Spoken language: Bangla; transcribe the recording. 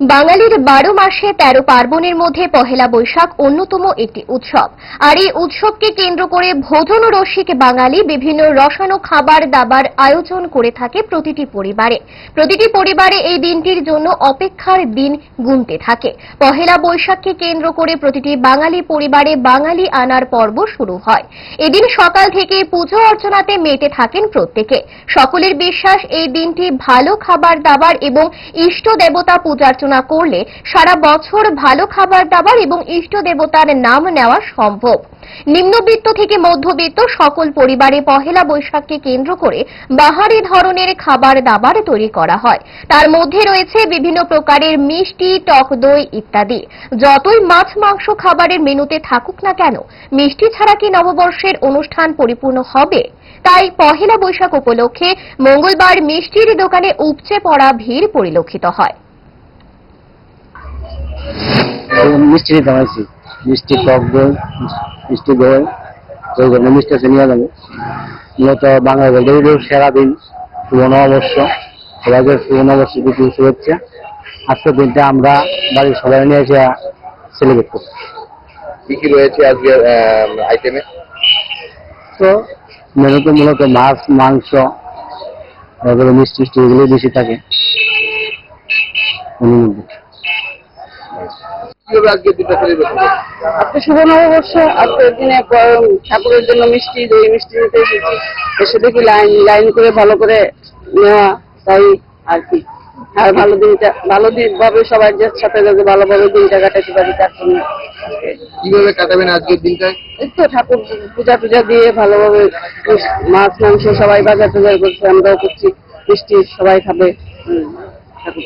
বাঙালির বারো মাসে তেরো পার্বণের মধ্যে পহেলা বৈশাখ অন্যতম একটি উৎসব। আর এই উৎসবকে কেন্দ্র করে ভোজন রসিক বাঙালি বিভিন্ন রসানো খাবার দাবার আয়োজন করে থাকে প্রতিটি পরিবারে। প্রতিটি পরিবারে এই দিনটির জন্য অপেক্ষার দিন গুনতে থাকে। পহেলা বৈশাখকে কেন্দ্র করে প্রতিটি বাঙালি পরিবারে বাঙালি আনার পর্ব শুরু হয়। এদিন সকাল থেকে পুজো অর্চনাতে মেতে থাকেন প্রত্যেকে। সকলের বিশ্বাস, এই দিনটি ভালো খাবার দাবার এবং ইষ্ট দেবতা পূজার্চনা করলে সারা বছর ভালো খাবার দাবার এবং ইষ্ট দেবতার নাম নেওয়া সম্ভব। নিম্নবিত্ত থেকে মধ্যবিত্ত সকল পরিবারে পহেলা বৈশাখকে কেন্দ্র করে বাহারি ধরনের খাবার দাবার তৈরি করা হয়। তার মধ্যে রয়েছে বিভিন্ন প্রকারের মিষ্টি, টক দই ইত্যাদি। যতই মাছ, মাংস খাবারের মেনুতে থাকুক না কেন, মিষ্টি ছাড়া কি নববর্ষের অনুষ্ঠান পরিপূর্ণ হবে? তাই পহেলা বৈশাখ উপলক্ষে মঙ্গলবার মিষ্টির দোকানে উপচে পড়া ভিড় পরিলক্ষিত হয়। মিষ্টি নিতে হয়েছি মিষ্টি টক দই মিষ্টি দই ওই জন্য মিষ্টি আছে নিয়ে যাব। মূলত বলতে সেরা দিন শুভ নববর্ষ সবাইকে শুভ নববর্ষ কিছু শুভেচ্ছা আজকের দিনটা আমরা বাড়ির সবাই নিয়ে এসে সেলিব্রেট করি কি কি রয়েছে আজকের আইটেমে তো মেনুতে মূলত মাছ মাংস তারপরে মিষ্টি টিষ্টি এগুলো বেশি থাকে। মধ্যে। কীভাবে আজকে দিনটা সেলিব্রেট করব আজকে শুভ নববর্ষ আজকের দিনে ঠাকুরের জন্য মিষ্টি দই মিষ্টি নিতে এসেছি। এসে দেখি লাইন লাইন করে ভালো করে নেওয়া তাই আর কি। আর ভালো দিনটা ভালো দিন ভাবে সবাই যে সাথে যাতে ভালোভাবে দিনটা কাটাতে পারি তার জন্য। কীভাবে কাটাবেন আজকের দিনটায় এই তো ঠাকুর পূজা টুজা দিয়ে ভালোভাবে মাছ মাংস সবাই বাজার টাজার করছে আমরাও করছি মিষ্টি সবাই খাবে। ঠাকুর.